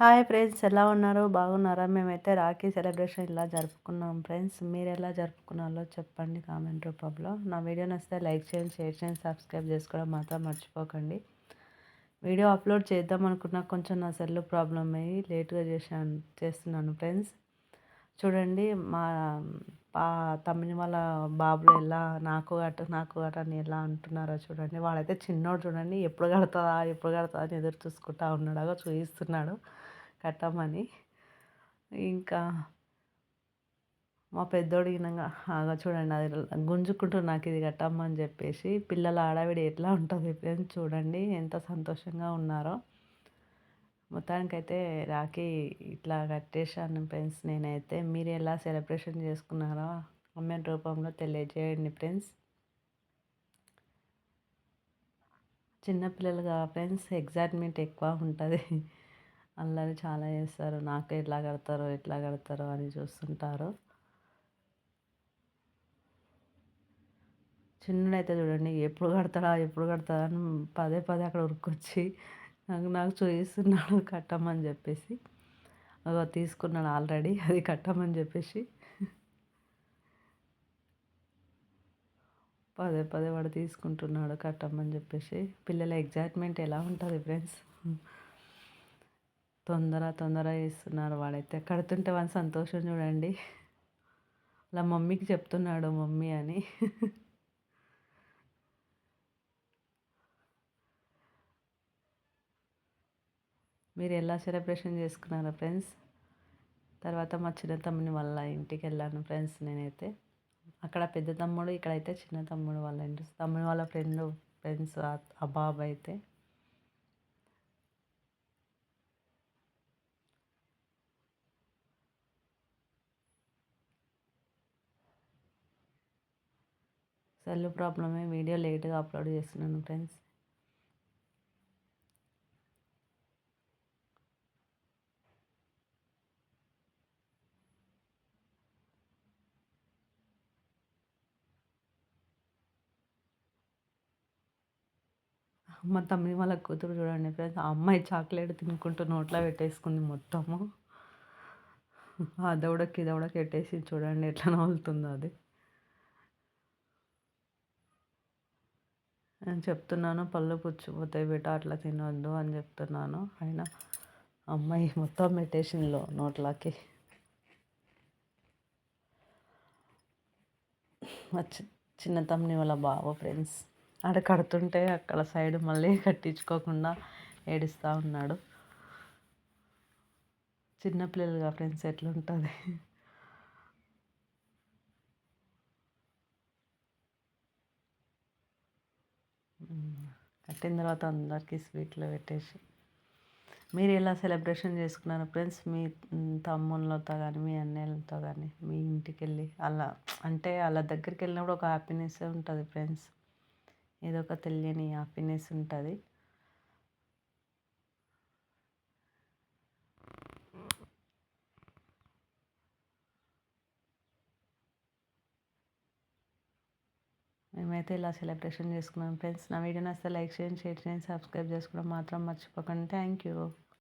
Hi friends ఎలా ఉన్నారు? బాగున్నారా? మేమైతే రాఖీ సెలబ్రేషన్ ఇలా జరుపుకున్నాం ఫ్రెండ్స్. మీరు ఎలా జరుపుకున్నారో చెప్పండి కామెంట్ రూపంలో. నా వీడియో నచ్చితే లైక్ చేయండి షేర్ చేయండి సబ్స్క్రైబ్ చేసుకోవడం మాత్రం మర్చిపోకండి. వీడియో అప్లోడ్ చేద్దాం అనుకున్నా కొంచెం నా సెల్ ప్రాబ్లం అయ్యి లేట్గా చేశాను చేస్తున్నాను ఫ్రెండ్స్. చూడండి మా పా తమ్మిని వాళ్ళ బాబులు ఎలా నాకు అటు నాకు అటు అని ఎలా అంటున్నారో చూడండి. వాడైతే చిన్నోడు చూడండి ఎప్పుడు కడుతుందా ఎప్పుడు కడుతుందా అని ఎదురు చూసుకుంటా ఉన్నాడు చూపిస్తున్నాడు కట్టమని. ఇంకా మా పెద్దోడు ఇక చూడండి అది గుంజుకుంటూ నాకు ఇది కట్టమ్మని చెప్పేసి పిల్లల ఆడవిడ ఎట్లా ఉంటుంది చూడండి ఎంత సంతోషంగా ఉన్నారో. మొత్తానికైతే రాఖీ ఇట్లా కట్టేశాను ఫ్రెండ్స్ నేనైతే. మీరు ఎలా సెలబ్రేషన్ చేసుకున్నారో కామెంట్ రూపంలో తెలియజేయండి ఫ్రెండ్స్. చిన్నపిల్లలుగా ఫ్రెండ్స్ ఎగ్జైట్మెంట్ ఎక్కువ ఉంటుంది. అల్లరి చాలా చేస్తారు. నాకు ఎట్లా కడతారో ఎట్లా కడతారో అని చూస్తుంటారు. చిన్నడైతే చూడండి ఎప్పుడు కడతాడా ఎప్పుడు కడతాడా అని పదే పదే అక్కడ ఉరుకొచ్చి నాకు నాకు చూపిస్తున్నాడు కట్టమని చెప్పేసి. అదో తీసుకున్నాడు ఆల్రెడీ అది కట్టమని చెప్పేసి. పదే పదే వాడు తీసుకుంటున్నాడు కట్టమని చెప్పేసి. పిల్లల ఎగ్జైట్మెంట్ ఎలా ఉంటుంది ఫ్రెండ్స్? తొందర తొందర చేస్తున్నారు వాడైతే. కడుతుంటే వాని సంతోషం చూడండి. అలా మమ్మీకి చెప్తున్నాడు మమ్మీ అని. మీరు ఎలా సెలబ్రేషన్ చేసుకున్నారా ఫ్రెండ్స్? తర్వాత మా చిన్న తమ్ముని వాళ్ళ ఇంటికి వెళ్ళాను ఫ్రెండ్స్ నేనైతే. అక్కడ పెద్ద తమ్ముడు ఇక్కడైతే చిన్న తమ్ముడు వాళ్ళ ఇంటి తమ్ముడు వాళ్ళ ఫ్రెండ్ ఫ్రెండ్స్ ఆ బాబు అయితే. సెల్ ప్రాబ్లమే వీడియో లేట్గా అప్లోడ్ చేస్తున్నాను ఫ్రెండ్స్. మా తమ్మి వాళ్ళ కూతురు చూడండి ఫ్రెండ్స్ ఆ అమ్మాయి చాక్లెట్ తినుకుంటూ నోట్లో పెట్టేసుకుంది మొత్తము. ఆ దౌడకి దౌడకి పెట్టేసి చూడండి ఎట్లా నవ్వుతుందో అది. నేను చెప్తున్నాను పళ్ళు పుచ్చిపోతాయి బిడ్డ అట్లా తినొద్దు అని చెప్తున్నాను. అయినా అమ్మాయి మొత్తం పెట్టేసిందిలో నోట్లోకి. చిన్న తమ్ముని వాళ్ళ బావ ఫ్రెండ్స్. ఆడ కడుతుంటే అక్కడ సైడ్ మళ్ళీ కట్టించుకోకుండా ఏడుస్తూ ఉన్నాడు. చిన్నపిల్లలుగా ఫ్రెండ్స్ ఎట్లుంటుంది? కట్టిన తర్వాత అందరికీ స్వీట్లు పెట్టేసి. మీరు ఎలా సెలబ్రేషన్ చేసుకున్నారు ఫ్రెండ్స్? మీ తమ్ముళ్ళతో కానీ మీ అన్నయ్యలతో కానీ మీ ఇంటికి వెళ్ళి అలా అంటే వాళ్ళ దగ్గరికి వెళ్ళినప్పుడు ఒక హ్యాపీనెస్ ఉంటుంది ఫ్రెండ్స్. ఏదో ఒక తెలియని హ్యాపీనెస్ ఉంటుంది. మేమైతే ఇలా సెలబ్రేషన్ చేసుకున్నాం. ఫ్రెండ్స్ నా వీడియో నచ్చితే లైక్ చేయండి షేర్ చేయండి సబ్స్క్రైబ్ చేసుకోవడం మాత్రం మర్చిపోకండి. Thank you